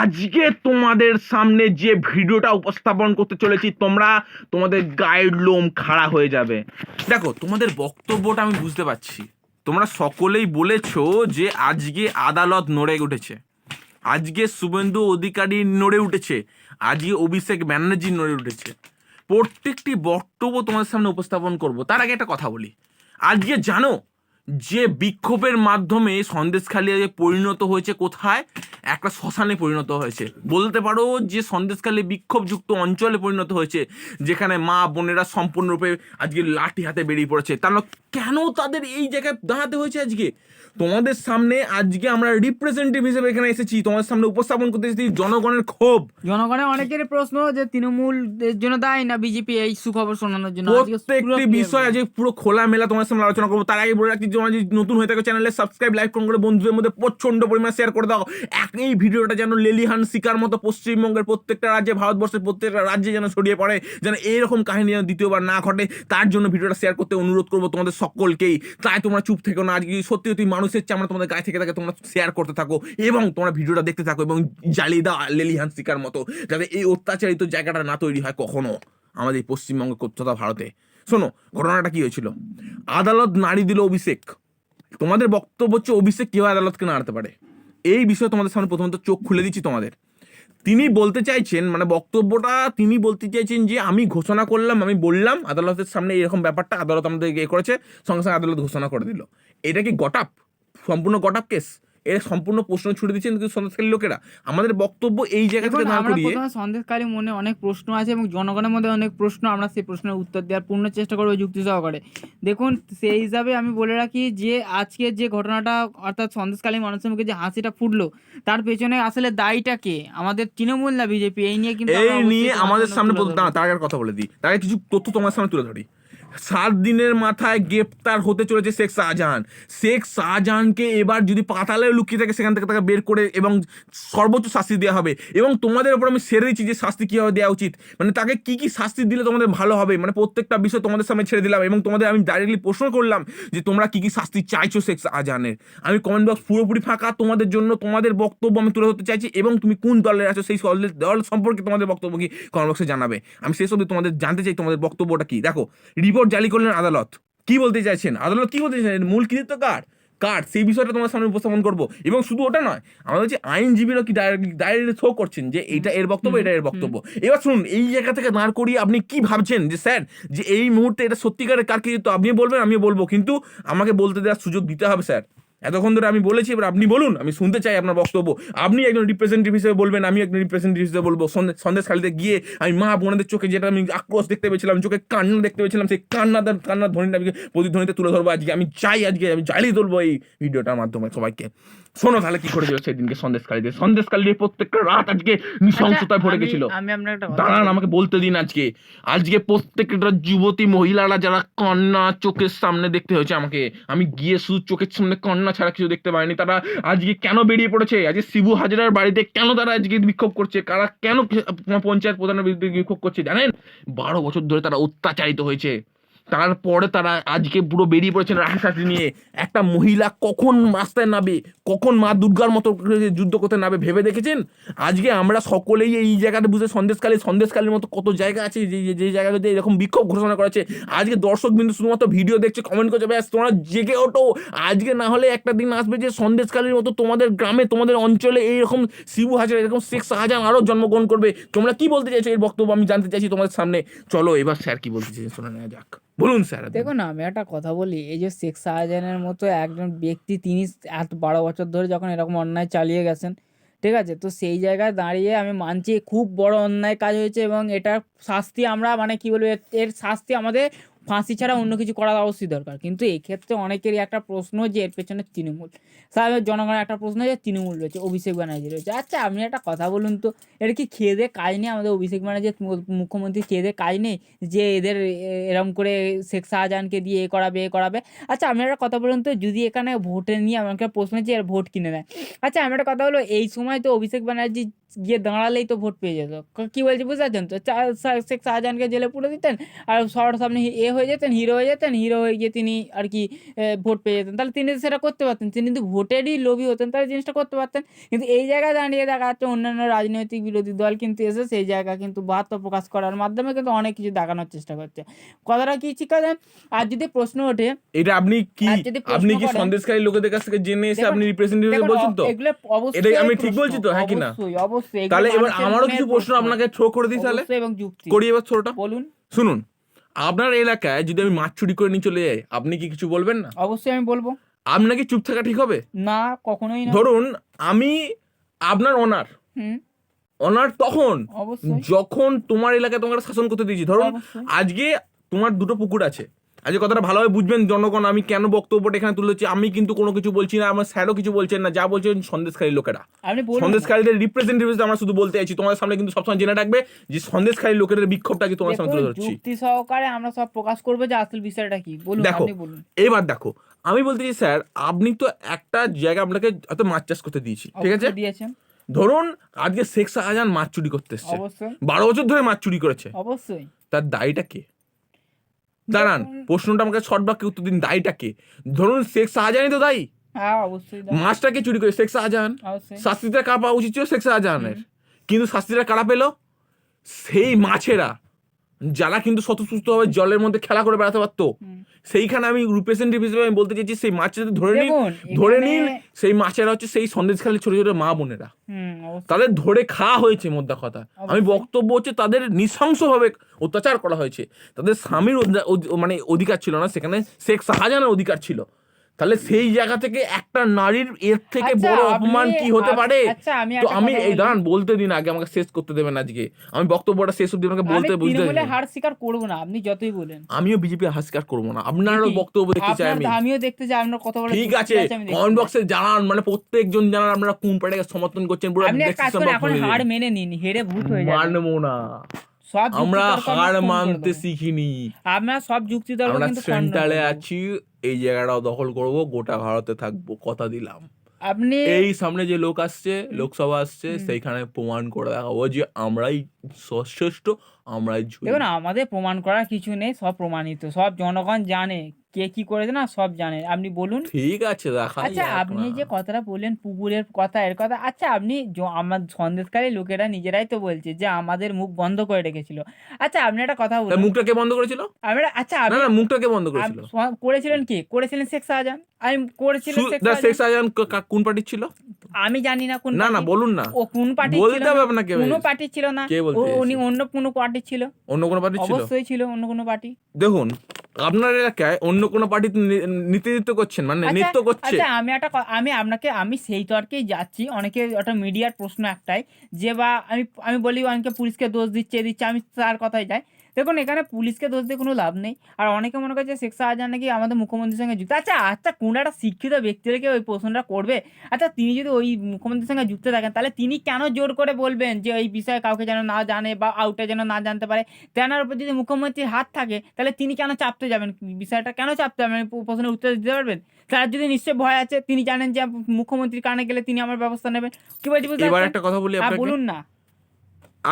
আজকে তোমাদের সামনে যে ভিডিওটা উপস্থাপন করতে চলেছি, তোমরা তোমাদের গাইড লোম খাড়া হয়ে যাবে। দেখো, তোমাদের বক্তব্যটা আমি বুঝতে পারছি। তোমরা সকলেই বলেছ যে আজকে আদালত নড়ে উঠেছে। আজকে শুভেন্দু অধিকারী নড়ে উঠেছে। আজকে অভিষেক ব্যানার্জি নড়ে উঠেছে। প্রত্যেকটি বক্তব্য তোমাদের সামনে উপস্থাপন করব। তার আগে একটা কথা বলি। আজকে জানো, যে বিক্ষোভের মাধ্যমে সন্দেশখালী পরিণত হয়েছে কোথায়? একটা শ্মশানে পরিণত হয়েছে। বলতে পারো যে সন্দেশকালে বিক্ষোভযুক্ত অঞ্চলে পরিণত হয়েছে যেখানে মা বোনেরা সম্পূর্ণরূপে আজকে লাঠি হাতে বেরিয়ে পড়েছে। তার কেন তাদের এই জায়গায় দাঁড়াতে হয়েছে আজকে? তোমাদের সামনে আজকে আমরা রিপ্রেজেন্টেটিভ হিসেবে এখানে এসেছি। তোমাদের সামনে উপস্থাপন করতে এসেছি জনগণের ক্ষোভ। জনগণের অনেকের প্রশ্ন যে তৃণমূল এর জন্য দায়ী না বিজেপি এই সুখবর শোনানোর জন্য? প্রত্যেকটি বিষয়। আজকে পুরো খোলা মেলা তোমার সামনে আলোচনা করব। তার আগে বলে রাখছি যে যদি নতুন হয়ে থাকো চ্যানেলে সাবস্ক্রাইব লাইক করে বন্ধুদের মধ্যে প্রচণ্ড পরিমাণে শেয়ার করে দাও। এক এই ভিডিওটা যেন লেলিহান শিকার মতো পশ্চিমবঙ্গের প্রত্যেকটা রাজ্যে, ভারতবর্ষের প্রত্যেকটা রাজ্যে যেন ছড়িয়ে পড়ে, যেন এইরকম কাহিনী যেন দ্বিতীয়বার না ঘটে, তার জন্য ভিডিওটা শেয়ার করতে অনুরোধ করব তোমাদের সকলকেই। তাই তোমরা চুপ থেকো না, আজকে সত্যি সত্যি মানুষের চামড়া তোমাদের গায়ে থেকে থাকে, তোমরা শেয়ার করতে থাকো এবং তোমরা ভিডিওটা দেখতে থাকো এবং জ্বালিয়ে দাও লেলিহান শিকার মতো, যাতে এই অত্যাচারিত জায়গাটা না তৈরি হয় কখনো আমাদের এই পশ্চিমবঙ্গ তথা ভারতে। শোনো, ঘটনাটা কি হয়েছিল? আদালত নাড়ি দিল অভিষেক। তোমাদের বক্তব্য হচ্ছে অভিষেক কেউ আদালতকে নাড়াতে পারে? এই বিষয়ে তোমাদের সামনে প্রথমত চোখ খুলে দিচ্ছি তোমাদের। তিনি বলতে চাইছেন মানে বক্তব্যটা তিনি বলতে চাইছেন যে, আমি ঘোষণা করলাম, আমি বললাম, আদালতের সামনে এরকম ব্যাপারটা আদালত আমাদের এ করেছে, সঙ্গে সঙ্গে আদালত ঘোষণা করে দিল। এটা কি গটাপ? সম্পূর্ণ গটাপ কেস? এর সম্পূর্ণ প্রশ্ন ছুড়ে দিচ্ছেন কিন্তু সন্দেশকারী লোকেরা। আমাদের বক্তব্য এই জায়গা থেকে আমরা করিয়ে সন্দেশকালী মনে অনেক প্রশ্ন আছে এবং জনগণের মধ্যে অনেক প্রশ্ন আমরা সেই প্রশ্নের উত্তর দেওয়ার পূর্ণ চেষ্টা করব যুক্তি সহকারে। দেখুন সেই হিসাবে আমি বলে রাখি যে আজকে যে ঘটনাটা অর্থাৎ সন্দেশকালী মানুষের মুখে যে হাসিটা ফুটলো তার পেছনে আসলে দায়ীটা কে? আমাদের তৃণমূল না বিজেপি? এই নিয়ে কিন্তু এই নিয়ে আমাদের সামনে ধরবো। তার কথা বলে দিই। তার কিছু তথ্য তোমার সামনে তুলে ধরি। সাত দিনের মাথায় গ্রেপ্তার হতে চলেছে শেখ শাহজাহান। শেখ শাহজাহানকে এবার যদি পাতালে লুকিয়ে থাকে, সেখান থেকে তাকে বের করে এবং সর্বোচ্চ শাস্তি দেওয়া হবে। এবং তোমাদের উপর আমি সেরে দিচ্ছি যে শাস্তি কীভাবে দেওয়া উচিত। মানে তাকে কি কি শাস্তি দিলে তোমাদের ভালো হবে? মানে প্রত্যেকটা বিষয় তোমাদের সামনে ছেড়ে দিলাম এবং তোমাদের আমি ডাইরেক্টলি প্রশ্ন করলাম যে তোমরা কি কি শাস্তি চাইছো শেখ শাহজাহানের। আমি কমেন্ট বক্স পুরোপুরি ফাঁকা, তোমাদের জন্য তোমাদের বক্তব্য আমি তুলে ধরতে চাইছি এবং তুমি কোন দলের আছো সেই দলের- দল সম্পর্কে তোমাদের বক্তব্য কি কমেন্ট বক্সে জানাবে। আমি শেষ অবধি তোমাদের জানতে চাই তোমাদের বক্তব্যটা কি। দেখো রিপোর্ট জারি করলেন আদালত। কি বলতে চাইছেন? আদালত কি বলতে চাইছেন? মূল কৃতিত্ব কার? কার? সেই বিষয়টা তোমার সামনে উপস্থাপন করব। এবং শুধু ওটা নয় আমাদের যে আইনজীবীরা কি ডাইরেক্ট শো করছেন যে এটা এর বক্তব্য এটা এর বক্তব্য। এবার শুনুন এই জায়গা থেকে দাঁড় করিয়ে আপনি কি ভাবছেন যে স্যার যে এই মুহূর্তে এটা সত্যিকারের কার কৃতিত্ব? আপনি বলবেন আমি বলব। কিন্তু আমাকে বলতে দেওয়ার সুযোগ দিতে হবে স্যার। এতক্ষণ ধরে আমি বলেছি, এবার আপনি বলুন, আমি শুনতে চাই আপনার বক্তব্য। আপনি একজন রিপ্রেজেন্টেটিভ হিসেবে বলবেন, আমি একজন রিপ্রেজেন্টেটিভ হিসেবে বলব। সন্দেশ খালিতে গিয়ে আমি মা বোনদের চোখে যেটা আমি আক্রোশ দেখতে পেয়েছিলাম, চোখে কান্না দেখতে পেয়েছিলাম, সেই কান্নাদার কান্নার ধ্বনিটা আমি প্রতিধ্বনিতে তুলে ধরবো আজকে। আমি চাই আজকে, আমি জ্বালিয়ে তুলবো এই ভিডিওটার মাধ্যমে সবাইকে। শোনো তাহলে কি করেছিল সেদিনকে সন্দেশকালীতে সন্দেশকালীতে প্রত্যেকটা রাত আজকে নৃশংসতায় ভরে গেছিল। দাঁড়ান আমাকে বলতে দিন আজকে। আজকে প্রত্যেকটা যুবতী মহিলারা যারা কান্না চোখের সামনে দেখতে হয়েছে আমাকে আমি গিয়ে শুধু চোখের সামনে কন্যা ছাড়া কিছু দেখতে পাইনি। তারা আজকে কেন বেরিয়ে পড়েছে? আজকে শিবু হাজরার বাড়িতে কেন তারা আজকে বিক্ষোভ করছে? কারা কেন পঞ্চায়েত প্রধানের বিরুদ্ধে বিক্ষোভ করছে জানেন? বারো বছর ধরে তারা অত্যাচারিত হয়েছে। তারপরে তারা আজকে পুরো বেরিয়ে পড়েছেন রাখি নিয়ে। একটা মহিলা কখন রাস্তায় নাবে কখন মা দুর্গার মতো যুদ্ধ করতে নাবে ভেবে দেখেছেন? আজকে আমরা সকলেই এই জায়গাতে বুঝে সন্দেশকালী সন্দেশকালীর মতো কত জায়গা আছে, যে, যে- জায়গাতে এরকম বিক্ষোভ ঘোষণা করেছে আজকে দর্শক বিন্দু শুধুমাত্র ভিডিও দেখছে কমেন্ট করছে, ব্যাস, তোমরা জেগে ওঠো। আজকে না হলে একটা দিন আসবে যে সন্দেশকালীর মতো তোমাদের গ্রামে, তোমাদের অঞ্চলে এইরকম শিবু হাজার, এরকম শেখ শাহজাহান আরও জন্মগ্রহণ করবে। তোমরা কি বলতে চাইছো? এর বক্তব্য আমি জানতে চাইছি তোমাদের সামনে। চলো এবার স্যার কি বলতে চাইছেন, শোনা নেওয়া যাক। বলুন স্যার দেখুন আমি একটা কথা বলি, এই যে শেখ শাহজাহানের মতো একজন ব্যক্তি, তিনি এত বারো বছর ধরে যখন এরকম অন্যায় চালিয়ে গেছেন, ঠিক আছে? তো সেই জায়গায় দাঁড়িয়ে আমি মানছি, খুব বড় অন্যায় কাজ হয়েছে এবং এটার শাস্তি আমরা মানে কি বলব, এর- এর শাস্তি আমাদের ফাঁসি ছাড়া অন্য কিছু করা অবশ্যই দরকার। কিন্তু এক্ষেত্রে অনেকেরই একটা প্রশ্ন যে, এর পেছনে তৃণমূল। স্বাভাবিক জনগণের একটা প্রশ্ন যে, তৃণমূল রয়েছে, অভিষেক ব্যানার্জি রয়েছে। আচ্ছা আপনি একটা কথা বলুন তো এটা কি খেয়ে দিয়ে কাজ নেই? আমাদের অভিষেক ব্যানার্জির মুখ্যমন্ত্রী খেয়ে দিয়ে কাজ নেই? যে এদের এরম করে শেখ শাহজাহানকে দিয়ে এ করাবে এ করাবে। আচ্ছা আমি একটা কথা বলুন তো, যদি এখানে ভোটে নিয়ে আমাকে প্রশ্ন হচ্ছে এর ভোট কিনে নেয় আচ্ছা আমি একটা কথা হলো এই সময় তো অভিষেক ব্যানার্জি গিয়ে দাঁড়ালেই তো ভোট পেয়ে যেত। ক- বলছি বুঝতে পারছেন তো শেখ শাহজাহানকে জেলে পুরে দিতেন আর সবার সামনে এ হয়ে যেতেন হিরো হয়ে যেতেন হিরো হয়ে গিয়ে তিনি আর কি ভোট পেয়ে যেতেন। তাহলে তিনি সেটা করতে পারতেন তিনি যদি ভোটেরই লোভী হতেন তাহলে জিনিসটা করতে পারতেন। কিন্তু এই জায়গায় দাঁড়িয়ে দেখা যাচ্ছে অন্যান্য রাজনৈতিক বিরোধী দল কিন্তু এসে সেই জায়গা কিন্তু বার্তা প্রকাশ করার মাধ্যমে কিন্তু অনেক কিছু দেখানোর চেষ্টা করছে। কথাটা কি ঠিক আছে? আর যদি প্রশ্ন ওঠে এটা আপনি কি আপনি কি সন্দেশকারী লোকেদের কাছ থেকে জেনে এসে আপনি রিপ্রেজেন্টেটিভ বলছেন তো? এগুলো অবশ্যই আমি ঠিক বলছি তো, হ্যাঁ কি না? অবশ্যই। অবশ্যই তাহলে এবার আমারও কিছু প্রশ্ন আপনাকে থ্রো করে দিই তাহলে? এবং যুক্তি। করি এবার থ্রোটা বলুন। শুনুন আপনার এলাকায় যদি আমি মাছ চুরি করে নিয়ে চলে যাই আপনি কি কিছু বলবেন না? অবশ্যই আমি বলব। আপনার কি চুপ থাকা ঠিক হবে? না কখনোই না। ধরুন আমি আপনার অনার অনার তখন যখন তোমার এলাকায় তোমাকে শাসন করতে দিয়েছি। ধরুন আজকে তোমার দুটো পুকুর আছে। আজকে কথাটা ভালোভাবে বুঝবেন জনগণ আমি কেন বক্তব্যটা এখানে তুলেছি আমি কিন্তু কোনো কিছু বলছি না আমার স্যারও কিছু বলছেন না যা বলছেন সন্দেশকারী লোকেরা। সন্দেশকারীদের রিপ্রেজেন্টেটিভ আমরা শুধু বলতে চাইছি তোমাদের সামনে কিন্তু সবসময় জেনে রাখবে যে সন্দেশকারী লোকেদের বিক্ষোভটা কি তোমার সামনে তুলে ধরছি। যুক্তি সহকারে আমরা সব প্রকাশ করব যে আসল বিষয়টা কি। বলুন দেখো। এবার দেখো আমি বলতে চাই স্যার আপনি তো একটা জায়গা আপনাকে হয়তো মাছ চাষ করতে দিয়েছি ঠিক আছে? দিয়েছেন। ধরুন আজকে শেখ শাহজাহান মাছ চুরি করতে এসছে। বারো বছর ধরে মাছ চুরি করেছে। অবশ্যই। তার দায়টা কে? দাঁড়ান প্রশ্নটা আমাকে শর্ট বাক্যে উত্তর দিন দায়ীটাকে ধরুন শেখ শাহজাহানই তো দায়ী। হ্যাঁ। মাছটাকে চুরি করে? শেখ শাহজাহান। শাস্তিটা কারা পাওয়া উচিত ছিল? শেখ শাহজাহানের। কিন্তু শাস্তিটা কারা পেল? সেই মাছেরা। যারা কিন্তু স্বতঃস্ফূর্তভাবে জলের মধ্যে খেলা করে বেড়াতে পারতো। সেইখানে আমি রিপ্রেজেন্টেটিভ হিসেবে আমি বলতে চাইছি সেই মাছ যদি ধরে নিন ধরে নিন সেই মাছেরা হচ্ছে সেই সন্দেশখালী ছোট ছোট মা বোনেরা। তাদের ধরে খাওয়া হয়েছে মোদ্দা কথা। আমি বক্তব্য হচ্ছে তাদের নৃশংসভাবে অত্যাচার করা হয়েছে। তাদের স্বামীর মানে অধিকার ছিল না সেখানে শেখ শাহজাহানের অধিকার ছিল। তাহলে সেই জায়গা থেকে একটা নারীর এর থেকে আচ্ছা, বড় অপমান কি হতে পারে? আচ্ছা তো আমি এই বলি। দাঁড়ান বলতে দিন আগে আমাকে শেষ করতে দেবেন আজকে। আমি বক্তব্যটা শেষ অব্দি আমাকে বলতে বুঝতে দিন। হার স্বীকার করব না আপনি যতই বলেন। আমিও বিজেপি হাসকার করব না। আপনারও বক্তব্য দেখতে চাই আমি। আমিও দেখতে চাই আপনার কত বড় ঠিক আছে কমেন্ট বক্সে জানান মানে প্রত্যেকজন জানান আপনারা কোন পার্টিকে সমর্থন করছেন পুরো আপনি কাজ এখন হার মেনে নিন হেরে ভূত হয়ে যাবে। মানবো না। সব আমরা হার মানতে শিখিনি আমরা সব যুক্তি তর্ক আমরা কিন্তু খণ্ডন করব। আছি এই জায়গাটাও দখল করব গোটা ভারতে থাকব কথা দিলাম আপনি এই সামনে যে লোক আসছে লোকসভা আসছে সেইখানে প্রমাণ করে দেখাবো যে আমরাই সশ্রেষ্ঠ আমরাই জয়ী। দেখুন আমাদের প্রমাণ করার কিছু নেই সব প্রমাণিত সব জনগণ জানে কে কি করেছে না সব জানে। আপনি বলুন। ঠিক আছে দেখা আচ্ছা আপনি যে কথাটা বললেন পুকুরের কথা এর কথা আচ্ছা আপনি আমার সন্দেশকারী লোকেরা নিজেরাই তো বলছে যে আমাদের মুখ বন্ধ করে রেখেছিল। আচ্ছা আপনি একটা কথা বলুন। মুখটা কে বন্ধ করেছিল? আমরা আচ্ছা আপনি না মুখটা কে বন্ধ করেছিল? করেছিলেন কি? করেছিলেন শেখ শাহজাহান? আমি করেছিলেন শেখ শাহজাহান। কোন পার্টির ছিল? আমি জানি না কোন না না বলুন না। ও কোন পার্টি বলতে হবে আপনাকে। কোন পার্টি ছিল না। কে বলতে উনি অন্য কোনো পার্টি ছিল। অন্য কোনো পার্টি ছিল? অবশ্যই ছিল অন্য কোনো পার্টি। দেখুন আপনার এলাকায় অন্য কোনো পার্টি নেতৃত্ব করছেন মানে নেতৃত্ব করছে। আচ্ছা আমি একটা আমি আপনাকে আমি সেই তর্কেই যাচ্ছি অনেকে ওটা মিডিয়ার প্রশ্ন একটাই যে বা আমি আমি বলি অনেকে পুলিশকে দোষ দিচ্ছে দিচ্ছে আমি তার কথাই যাই। দেখুন এখানে পুলিশকে দোষ দিয়ে কোনো লাভ নেই। আর অনেকে মনে করছে শেখ শাহজাহান নাকি আমাদের মুখ্যমন্ত্রীর সঙ্গে যুক্ত। আচ্ছা আচ্ছা কোন একটা শিক্ষিত ব্যক্তি রেখে ওই প্রশ্নটা করবে? আচ্ছা তিনি যদি ওই মুখ্যমন্ত্রীর সঙ্গে যুক্ত থাকেন তাহলে তিনি কেন জোর করে বলবেন যে এই বিষয়ে কাউকে যেন না জানে বা আউটে যেন না জানতে পারে? তেনার উপর যদি মুখ্যমন্ত্রীর হাত থাকে তাহলে তিনি কেন চাপতে যাবেন? বিষয়টা কেন চাপতে যাবেন? প্রশ্নের উত্তর দিতে পারবেন? তার যদি নিশ্চয়ই ভয় আছে তিনি জানেন যে মুখ্যমন্ত্রীর কানে গেলে তিনি আমার ব্যবস্থা নেবেন। কি বলছি এবার একটা কথা বলি বলুন না।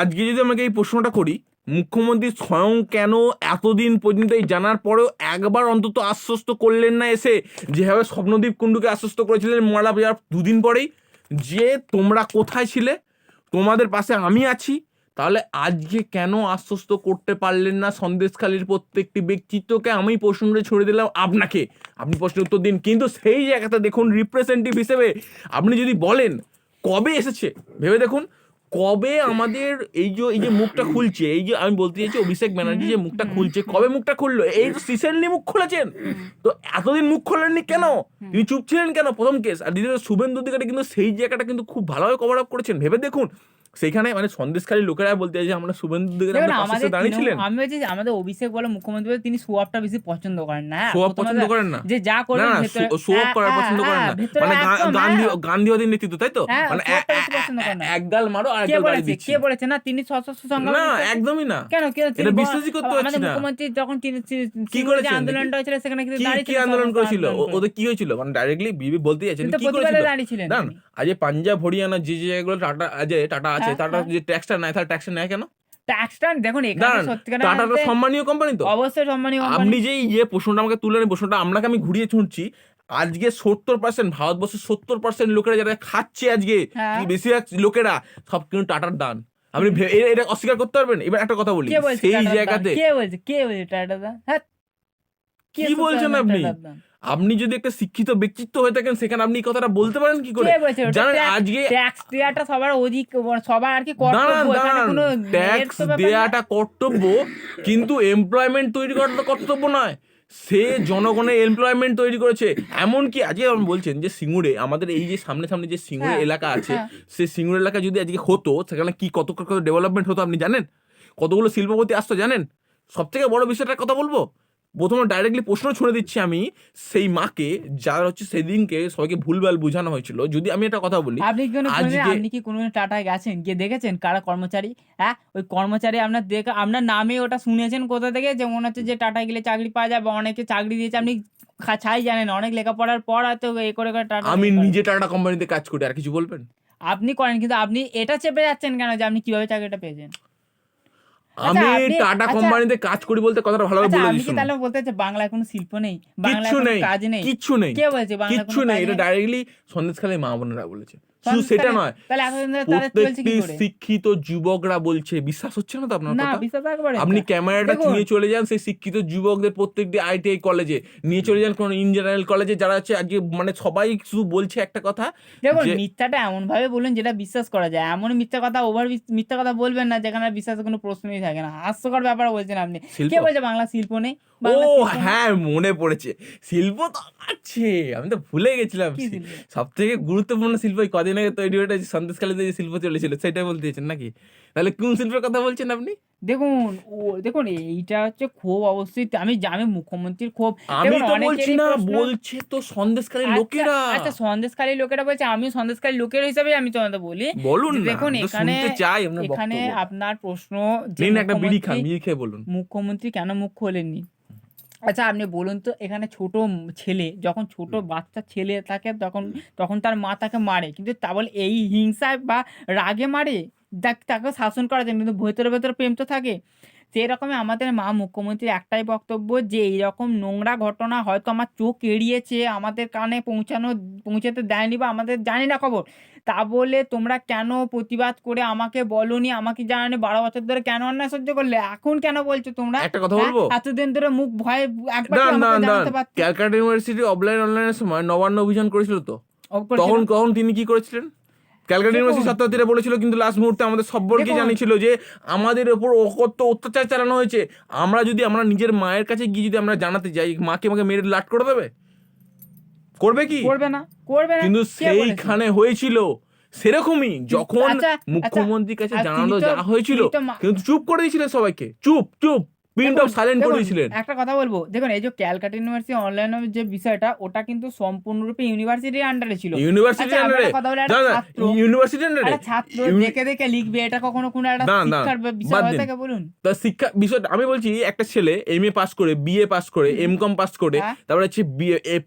আজকে যদি আমাকে এই প্রশ্নটা করি মুখ্যমন্ত্রী স্বয়ং কেন এতদিন পর্যন্ত এই জানার পরেও একবার অন্তত আশ্বস্ত করলেন না এসে? যেভাবে স্বপ্নদীপ কুণ্ডুকে আশ্বস্ত করেছিলেন মারা যাওয়ার দুদিন পরেই। যে তোমরা কোথায় ছিলে? তোমাদের পাশে আমি আছি। তাহলে আজকে কেন আশ্বস্ত করতে পারলেন না সন্দেশখালীর প্রত্যেকটি ব্যক্তিত্বকে? আমি প্রশ্নটা ছড়ে দিলাম আপনাকে। আপনি প্রশ্নের উত্তর দিন। কিন্তু সেই জায়গাতে দেখুন রিপ্রেজেন্টেটিভ হিসেবে। আপনি যদি বলেন কবে এসেছে? ভেবে দেখুন। কবে আমাদের এই যে এই যে মুখটা খুলছে এই যে আমি বলতে চাইছি অভিষেক ব্যানার্জি যে মুখটা খুলছে কবে মুখটা খুললো? এই তো রিসেন্টলি মুখ খুলেছেন। তো এতদিন মুখ খোলেননি কেন? তিনি চুপ ছিলেন কেন প্রথম কেস? আর দ্বিতীয় শুভেন্দু অধিকারী কিন্তু সেই জায়গাটা কিন্তু খুব ভালোভাবে কভার আপ করেছেন। ভেবে দেখুন সেইখানে মানে সন্দেশকারী লোকেরা বলতে যে আমরা শুভেন্দু দেখুন আমাদের দাঁড়িয়েছিলেন আমি বলছি আমাদের অভিষেক বলে মুখ্যমন্ত্রী তিনি সোয়াবটা বেশি পছন্দ করেন না হ্যাঁ, অফ প্রথমে পছন্দ করেন না। যে যা না করবেন না অফ হ্যাঁ, করার হ্যাঁ, পছন্দ করেন হ্যাঁ, না মানে গান্ধী হ্যাঁ। গান্ধীবাদী নেতৃত্ব তাই তো? হ্যাঁ, মানে করেন না। এক গাল মারো আর কে এক গাল দিচ্ছি কে বলেছে? না তিনি সশস্ত্র সংগ্রামী না একদমই না। কেন কেন? এটা বিশ্বাসই করতে পারছি না। মুখ্যমন্ত্রী যখন তিনি- কি যে আন্দোলনটা হয়েছিল সেখানে কিন্তু কি কি দাঁড়িয়েছিলেন আন্দোলন করেছিল? ওদের কি হয়েছিল? মানে ডাইরেক্টলি বিবি বলতে যাচ্ছেন কি করেছিল? দাঁড়িয়েছিলেন দাঁড়ান তিনি। আজ এই পাঞ্জাব হরিয়ানা যে জায়গাগুলো টাটা আজ টাটা আছে হ্যাঁ, টাটা হ্যাঁ। যে ট্যাক্সটা নেয় তাহলে ট্যাক্সটা নেয় কেন? ট্যাক্সটা দেখুন এখানে সত্যিকার টাটা সম্মানীয় কোম্পানি তো। অবশ্যই সম্মানীয় আপনি কোম্পানি যে ইয়ে প্রশ্নটা আমাকে তুলে প্রশ্নটা আপনাকে আমি ঘুরিয়ে ছুঁড়ছি আজকে সত্তর পার্সেন্ট ভারতবর্ষের সত্তর পার্সেন্ট লোকেরা যারা খাচ্ছে আজকে হ্যাঁ। বেশিরভাগ লোকেরা সব কিন্তু টাটার দান। আপনি এটা অস্বীকার করতে পারবেন? এবার একটা কথা বলি সেই জায়গাতে কে বলছে? কে বলছে টাটা দা হ্যাঁ। কি বলছেন আপনি? আপনি যদি একটা শিক্ষিত ব্যক্তিত্ব হয়ে থাকেন সেখানে আপনি কথাটা বলতে পারেন কি করে? জানেন আজকে ট্যাক্স দেওয়াটা সবার অধিক সবার আর কি কর্তব্য ট্যাক্স। দেওয়াটা কর্তব্য কিন্তু এমপ্লয়মেন্ট তৈরি করাটা কর্তব্য নয়। সে জনগণের এমপ্লয়মেন্ট তৈরি করেছে। এমনকি আজকে আপনি বলছেন যে সিঙ্গুরে আমাদের এই যে সামনে সামনে যে সিঙ্গুরে হ্যাঁ, এলাকা আছে হ্যাঁ। সেই সিঙ্গুর এলাকা যদি আজকে হতো সেখানে কি কত কত ডেভেলপমেন্ট হতো আপনি জানেন? কতগুলো শিল্পপতি আসতো জানেন? সব থেকে বড় বিষয়টার কথা বলব? প্রথমে ডাইরেক্টলি প্রশ্ন ছুড়ে দিচ্ছি আমি সেই মাকে যার হচ্ছে সেদিনকে সবাইকে ভুলভাল বোঝানো হয়েছিল। যদি আমি একটা কথা বলি আপনি কি কোনো আজকে- আপনি কি কোনো টাটায় গেছেন? গিয়ে দেখেছেন কারা কর্মচারী? হ্যাঁ? ওই কর্মচারী আপনার দেখে আপনার নামে ওটা শুনেছেন কোথা থেকে? যে মনে হচ্ছে যে টাটায় গেলে চাকরি পাওয়া যায় বা অনেকে চাকরি দিয়েছে। আপনি ছাই জানেন অনেক লেখাপড়ার পর হয়তো এ করে করে টাটা আমি নিজে টাটা কোম্পানিতে কাজ করি আর কিছু বলবেন? আপনি করেন কিন্তু আপনি এটা চেপে যাচ্ছেন কেন যে আপনি কীভাবে চাকরিটা পেয়েছেন আমি টাটা আচ্ছা- কোম্পানিতে কাজ করি বলতে কথাটা ভালোভাবে আচ্ছা বলে দিছি তাহলে বলতে চাচ্ছেন বাংলা কোনো শিল্প নেই? বাংলা কোনো নেই কাজ নেই? কিছু নেই। কে বলছে বাংলায় কিছু নেই এটা? ডাইরেক্টলি সন্দেশখালী মা বোনেরা বলেছে। শুধু সেটা নয় প্রত্যেকটি শিক্ষিত যুবকরা বলছে বিশ্বাস হচ্ছে না তো আপনার কথা? আপনি ক্যামেরাটা নিয়ে চলে যান সেই শিক্ষিত যুবকদের প্রত্যেকটি আইটিআই কলেজে নিয়ে চলে যান কোন ইঞ্জিনিয়ারিং কলেজে যারা হচ্ছে আজকে মানে সবাই শুধু বলছে একটা কথা দেখুন মিথ্যাটা এমন ভাবে বলুন যেটা বিশ্বাস করা যায়। এমন মিথ্যা কথা ওভার মিথ্যা কথা বলবেন না যেখানে বিশ্বাসের কোনো প্রশ্নই থাকে না। হাস্যকর ব্যাপার বলছেন আপনি। কে বলছে বাংলা শিল্প নেই? ও? হ্যাঁ মনে পড়েছে। শিল্প তো আছে আমি তো ভুলে গেছিলাম। সব থেকে গুরুত্বপূর্ণ শিল্প কদিন আগে তৈরি হয়েছে সন্দেশকালীতে যে শিল্প চলেছিল সেটাই বলতে চাইছেন নাকি? তাহলে কোন শিল্পের কথা বলছেন আপনি? দেখুন ও দেখুন এইটা হচ্ছে ক্ষোভ অবশ্যই আমি জানি মুখ্যমন্ত্রীর ক্ষোভ। আমি তো বলছি না বলছে তো সন্দেশকালী আচ্ছা, লোকেরা। আচ্ছা সন্দেশকারী লোকেরা বলছে আমিও সন্দেশকারী লোকের হিসাবে আমি তোমাদের বলি। বলুন দেখুন এখানে চাই এখানে আপনার প্রশ্ন একটা বিড়ি খান বিড়ি খেয়ে বলুন। মুখ্যমন্ত্রী কেন মুখ খোলেননি? আচ্ছা আপনি বলুন তো এখানে ছোট ছেলে যখন ছোট বাচ্চা ছেলে থাকে তখন তখন তার মা তাকে মারে। কিন্তু তা বলে এই হিংসায় বা রাগে মারে? দেখ- তাকে শাসন করা যায় কিন্তু ভেতরে ভেতরে প্রেম তো থাকে। সেই রকমই আমাদের মা মুখ্যমন্ত্রীর একটাই বক্তব্য যে এইরকম নোংরা ঘটনা হয়তো আমার চোখ এড়িয়েছে আমাদের কানে পৌঁছানো পৌঁছাতে দেয়নি বা আমাদের জানি না খবর। তা বলে তোমরা কেন প্রতিবাদ করে আমাকে বলনি? আমাকে জানানি বারো বছর ধরে কেন অন্যায় সহ্য করলে? এখন কেন বলছো তোমরা? একটা কথা হ্যাঁ? বলব? এতদিন ধরে মুখ ভয়ে একবার দাঁড়ান পারতে? ক্যালকাটা ইউনিভার্সিটি অফলাইন অনলাইনের সময় নবান্ন অভিযান করেছিল তো? তখন কখন তিনি কি করেছিলেন? ক্যালকাটা। ইউনিভার্সিটি ছাত্রছাত্রীরা বলেছিল কিন্তু লাস্ট মুহূর্তে আমাদের সব্বরকে। জানিয়েছিল যে আমাদের ওপর অকথ্য অত্যাচার চালানো হয়েছে। আমরা যদি আমরা নিজের মায়ের কাছে গিয়ে যদি আমরা জানাতে যাই মাকে আমাকে মেরে লাট করে দেবে? করবে কি? করবে না করবে না কিন্তু সেইখানে হয়েছিল সেরকমই যখন আচ্ছা, মুখ্যমন্ত্রীর কাছে জানানো জানা যা হয়েছিল কিন্তু চুপ করে দিয়েছিলেন সবাইকে চুপ চুপ। প্রিন্ট অফ সাইলেন্ট করে দিয়েছিলেন একটা কথা বলব দেখুন এই যে ক্যালকাটা ইউনিভার্সিটি অনলাইন যে বিষয়টা ওটা কিন্তু সম্পূর্ণরূপে ইউনিভার্সিটির আন্ডারে ছিল। ইউনিভার্সিটি আমি আন্ডারে ইউনিভার্সিটি আন্ডারে ছাত্র। দেখে দেখে লিখবে এটা কখনো কোনো একটা শিক্ষার বিষয় হয়ে থাকে বলুন। তা শিক্ষা বিষয়টা আমি বলছি একটা ছেলে এম এ পাস করে বিএ পাস করে এম কম পাস করে হ্যাঁ। তারপরে হচ্ছে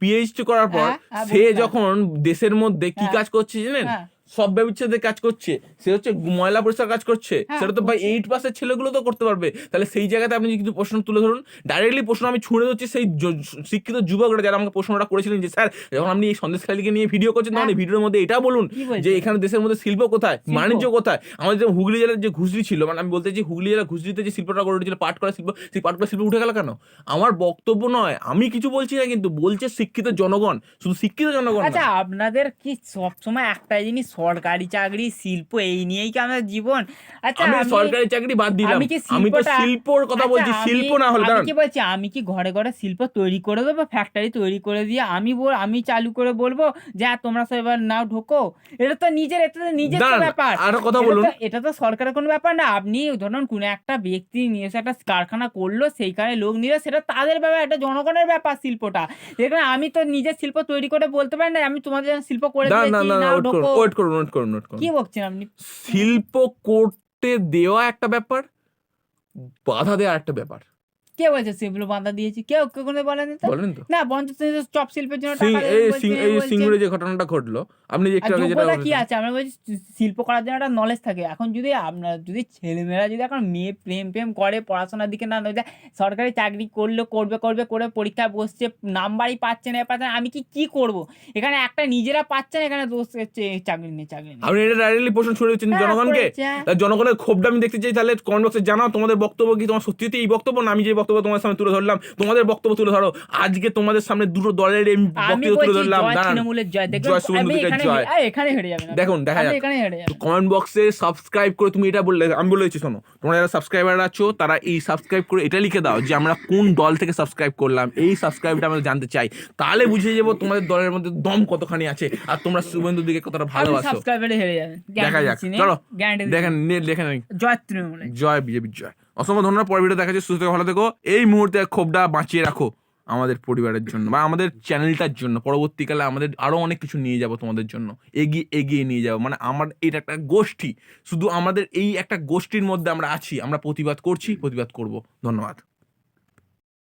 পিএইচডি করার পর হ্যাঁ, হ্যাঁ, সে যখন দেশের মধ্যে কি। কাজ করছে জানেন। সব ব্যবচ্ছেদের কাজ করছে সে হচ্ছে ময়লা পরিষ্কার কাজ করছে হ্যাঁ, সেটা তো ভাই এইট পাসের ছেলেগুলো তো করতে পারবে। তাহলে সেই জায়গাতে আপনি কিছু প্রশ্ন তুলে ধরুন ডাইরেক্টলি প্রশ্ন আমি ছুঁড়ে ধরছি সেই শিক্ষিত যুবকরা যারা আমাকে প্রশ্নটা করেছিলেন যে স্যার যখন আপনি এই সন্দেশখালীকে নিয়ে ভিডিও করছেন তখন এই ভিডিওর মধ্যে এটা বলুন যে এখানে দেশের মধ্যে শিল্প কোথায়? বাণিজ্য কোথায়? আমাদের যে হুগলি জেলার যে ঘুষরি ছিল মানে আমি বলতে চাই হুগলি জেলার ঘুষরিতে যে শিল্পটা গড়ে উঠেছিল পাট করা শিল্প সেই পাট করা শিল্প উঠে গেল কেন? আমার বক্তব্য নয় আমি কিছু বলছি না কিন্তু বলছে শিক্ষিত জনগণ শুধু শিক্ষিত জনগণ আচ্ছা আপনাদের কি সবসময় একটাই জিনিস সরকারি চাকরি শিল্প এই নিয়েই কি আমাদের জীবন? আচ্ছা আমি সরকারি চাকরি বাদ দিলাম। আমি কি শিল্পটা- শিল্পর কথা আচ্ছা, বলছি শিল্প না হলে আমি কি বলছি? আমি কি ঘরে ঘরে শিল্প তৈরি করে দেবো ফ্যাক্টরি তৈরি করে দিয়ে আমি বল আমি চালু করে বলব যে হ্যাঁ, তোমরা সব এবার নাও ঢোকো এটা তো নিজের এটা তো নিজের ব্যাপার। আরও কথা বলুন। এটা তো সরকারের কোনো ব্যাপার না। আপনি ধরুন কোনো একটা ব্যক্তি নিয়ে এসে একটা কারখানা করল সেইখানে লোক নিয়ে সেটা তাদের ব্যাপার এটা জনগণের ব্যাপার শিল্পটা। এখানে আমি তো নিজের শিল্প তৈরি করে বলতে পারি না আমি তোমাদের শিল্প করে দিয়েছি না নাও ওয়েট করুন ঢোকো। করুন নোট করুন নোট করুন। কি বলছেন আপনি? শিল্প করতে দেওয়া একটা ব্যাপার বাধা দেওয়া একটা ব্যাপার। কে বলছে শিবলু বাঁধা দিয়েছি? কেউ কখনো বলেনি তো? বলেন তো? না বঞ্চিত চপ শিল্পের জন্য টাকা এই। সিঙ্গুরে যে ঘটনাটা ঘটলো আপনি যে একটু আগে যেটা কি আছে? আমরা বলছি শিল্প করার জন্য একটা নলেজ থাকে। এখন যদি আপনার যদি ছেলেমেয়েরা যদি এখন মেয়ে প্রেম প্রেম করে পড়াশোনার দিকে না নয় সরকারি চাকরি করলে করবে করবে করে পরীক্ষা বসছে নাম্বারই পাচ্ছে না পাচ্ছে না, আমি কি কি করব? এখানে একটা নিজেরা পাচ্ছে না এখানে দোষ চাকরি নেই চাকরি নেই। আপনি এটা ডাইরেক্টলি প্রশ্ন ছড়ে দিচ্ছেন হ্যাঁ, জনগণকে? জনগণের ক্ষোভটা আমি দেখতে চাই তাহলে কমেন্ট বক্সে জানাও তোমাদের বক্তব্য কি? তোমার সত্যিতে এই বক্তব্য না আমি যে বক্তব্য তোমার সামনে তুলে ধরলাম। তোমাদের বক্তব্য তুলে ধরো। আজকে তোমাদের সামনে দুটো দলের বক্তব্য তুলে ধরলাম। দেখুন দেখা যাক। কমেন্ট বক্সে সাবস্ক্রাইব করে তুমি এটা বললে। আমি বলে দিচ্ছি শোনো। তোমরা যারা সাবস্ক্রাইবার আছো তারা এই সাবস্ক্রাইব করে এটা লিখে দাও যে আমরা কোন দল থেকে সাবস্ক্রাইব করলাম? এই সাবস্ক্রাইবটা আমরা জানতে চাই। তাহলে বুঝে যাব তোমাদের দলের মধ্যে দম কতখানি আছে আর তোমরা শুভেন্দুর দিকে কতটা ভালোবাসো। সাবস্ক্রাইবারে হেরে যাবেন দেখা যাক। চলো। দেখেন দেখেন জয় তৃণমূলের। জয় বিজেপির জয় অসংখ্য ধন্যবাদ। পরের ভিডিও দেখা যাচ্ছে সুস্থ ভালো থেকো। এই মুহূর্তে ক্ষোভটা বাঁচিয়ে রাখো আমাদের পরিবারের জন্য বা আমাদের চ্যানেলটার জন্য। পরবর্তীকালে আমাদের আরও অনেক কিছু নিয়ে যাব তোমাদের জন্য। এগিয়ে এগিয়ে নিয়ে যাব। মানে আমার এটা একটা গোষ্ঠী। শুধু আমাদের এই একটা গোষ্ঠীর মধ্যে আমরা আছি। আমরা প্রতিবাদ করছি, প্রতিবাদ করব। ধন্যবাদ।